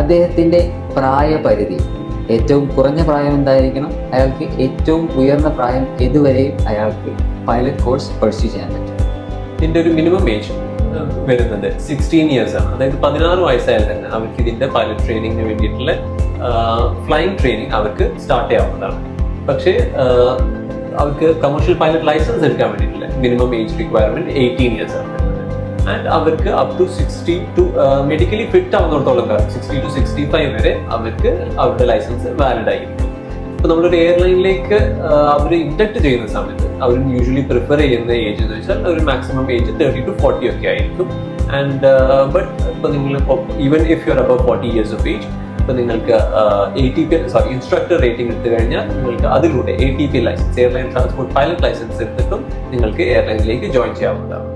അദ്ദേഹത്തിന്റെ പ്രായപരിധി. ഏറ്റവും കുറഞ്ഞ പ്രായം എന്തായിരിക്കണം? അയാൾക്ക് ഏറ്റവും ഉയർന്ന പ്രായം ഇതുവരെയും അയാൾക്ക് പൈലറ്റ് കോഴ്സ് പെർസ്യൂ ചെയ്യാൻ പറ്റും. ഇതിന്റെ ഒരു മിനിമം ഏജ് വരുന്നത് സിക്സ്റ്റീൻ ഇയേഴ്സ് ആണ്. അതായത് പതിനാറ് വയസ്സായാൽ തന്നെ അവർക്ക് ഇതിന്റെ പൈലറ്റ് ട്രെയിനിങ്ങിന് വേണ്ടിയിട്ടുള്ള ഫ്ലൈങ് ട്രെയിനിങ് അവർക്ക് സ്റ്റാർട്ട് ചെയ്യാവുന്നതാണ്. പക്ഷേ അവർക്ക് കമേഴ്ഷ്യൽ പൈലറ്റ് ലൈസൻസ് എടുക്കാൻ വേണ്ടിയിട്ടുള്ള minimum age requirement eighteen years ആണ്. ആൻഡ് അവർക്ക് up to sixty two medically fit ആവുന്നിടത്തോളം കാലം സിക്സ്റ്റി ടു സിക്സ്റ്റി ഫൈവ് വരെ അവർക്ക് അവരുടെ ലൈസൻസ് വാലിഡ് ആയിരിക്കും ഇപ്പൊ നമ്മളൊരു എയർലൈനിലേക്ക് അവർ ഇൻഡക്ട് ചെയ്യുന്ന സമയത്ത് അവർ യൂഷ്വലി പ്രിഫർ ചെയ്യുന്ന ഏജ് എന്ന് വെച്ചാൽ ഒരു maximum age thirty to forty ഒക്കെ ആയിരിക്കും. ആൻഡ് ബട്ട് ഇപ്പൊ നിങ്ങൾ even if you are above forty years of age ഇപ്പൊ നിങ്ങൾക്ക് A T P sorry instructor rating എടുത്തു കഴിഞ്ഞാൽ നിങ്ങൾക്ക് അതിലൂടെ A T P licence airline transport pilot licence എടുത്തിട്ടും നിങ്ങൾക്ക് എയർലൈനിലേക്ക് ജോയിൻ ചെയ്യാവുന്നതാണ്.